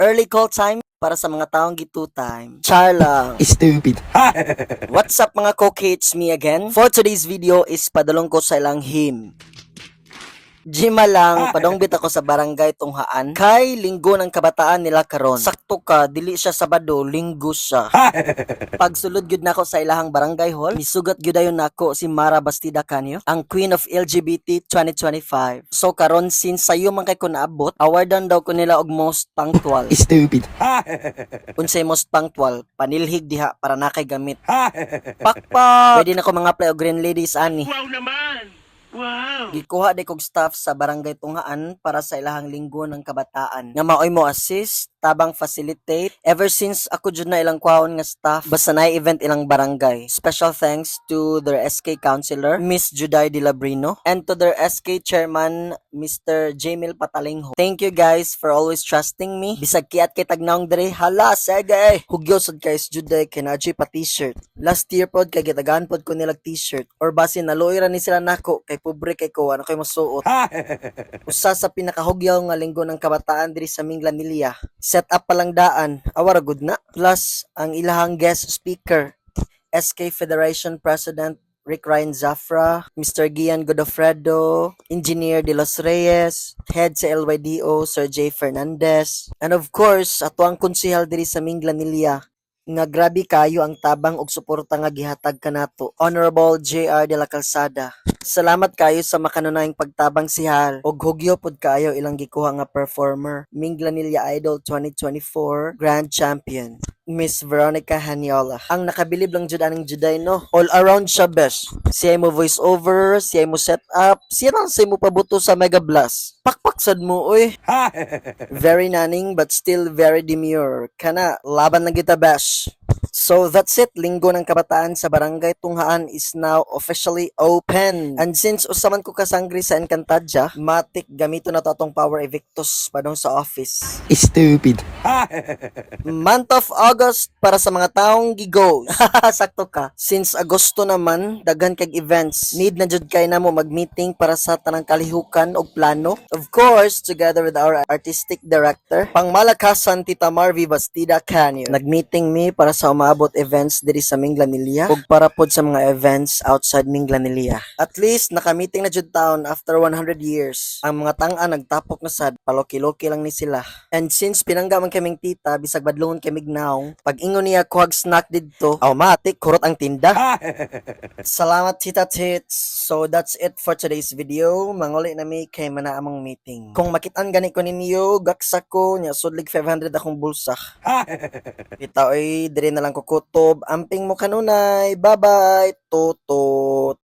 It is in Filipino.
Early call time para sa mga taong gitu time. Char lang. Stupid. What's up mga coke It's me again. For today's video is padulong ko sa ilang him. Jima lang, padong bit ako sa barangay Tunghaan. Kay linggo ng kabataan nila karon. Sakto ka, dili siya Sabado, linggo siya. Pagsulod gyud nako sa ilahang barangay hall, misugat gyud ayon nako si Mara Bastida Canyo, ang Queen of LGBT 2025. So karon since sayo man kay ko naabot, awardan daw ko nila og most punctual. Stupid. Unsay most punctual, panilhig diha para nakay gamit. Pakpak! Pwede na ko mga play og green ladies ani. Wow naman! Wow! Gikuha di kog staff sa barangay Tunghaan para sa ilahang linggo ng kabataan. Nga maoy mo assist, tabang facilitate. Ever since ako jud na ilang kwaon nga staff, basta na event ilang barangay. Special thanks to their SK counselor, Miss Juday De Labrino, and to their SK chairman, Mr. Jamil Patalingho. Thank you guys for always trusting me. Bisag kiat kay tagnaong diri, hala, sige! Hugyo sad guys, Juday, kinaji pa t-shirt. Last year pod, kay gitagaan pod ko nilag t-shirt. Or basi naluoy ra ni sila nako, kay pobre kay ko, ano kay masuot. Usa sa pinakahugyaw nga linggo ng kabataan diri sa Minglanilla. Set up pa lang daan, awara good na. Plus, ang ilahang guest speaker, SK Federation President Rick Ryan Zafra, Mr. Gian Godofredo, Engineer De Los Reyes, Head sa LYDO, Sir J. Fernandez, and of course, ato ang konsehal diri sa Minglanilla, nga grabe kayo ang tabang og suporta nga gihatag kanato. Honorable JR de la Calzada. Salamat kayo sa makanunayang pagtabang sihal og hugyo pod kayo ilang gikuha nga performer. Minglanilla Idol 2024 Grand Champion. Miss Veronica Hanyola. Ang nakabilib lang jud aning juday no. All around siya best. Siya mo voice over, siya mo set up, siya lang siya mo pabuto sa Mega Blast. Pakpak sad mo oy. very naning but still very demure. Kana laban lang kita bash. So that's it. Linggo ng Kabataan sa Barangay Tunghaan is now officially open. And since usaman ko kasangri sa Encantadia, matik gamito na to atong Power Evictus padong sa office. Stupid. Month of August para sa mga taong gigo. Sakto ka. Since Agosto naman, daghan kag events. Need na jud kay namo mag-meeting para sa tanang kalihukan og plano. Of course, together with our artistic director, pangmalakasan Tita Marvy Bastida Canyo. Nag-meeting mi para sa umabot events diri sa Minglanilla ug para pod sa mga events outside Minglanilla. At least naka-meeting na jud taon after 100 years. Ang mga tanga nagtapok na sad, paloki-loki lang ni sila. And since pinangga man kaming tita, bisag badlongon kami gnaw, pag ingon niya kuhag snack didto, automatic kurot ang tinda. Salamat tita tits. So that's it for today's video. Manguli na mi kay mana among meeting. Kung makitaan gani ko ninyo, gaksa ko nya sudlig 500 akong bulsa. Kita oy, dire na lang ko kutob. Amping mo kanunay. Bye-bye. Tutot.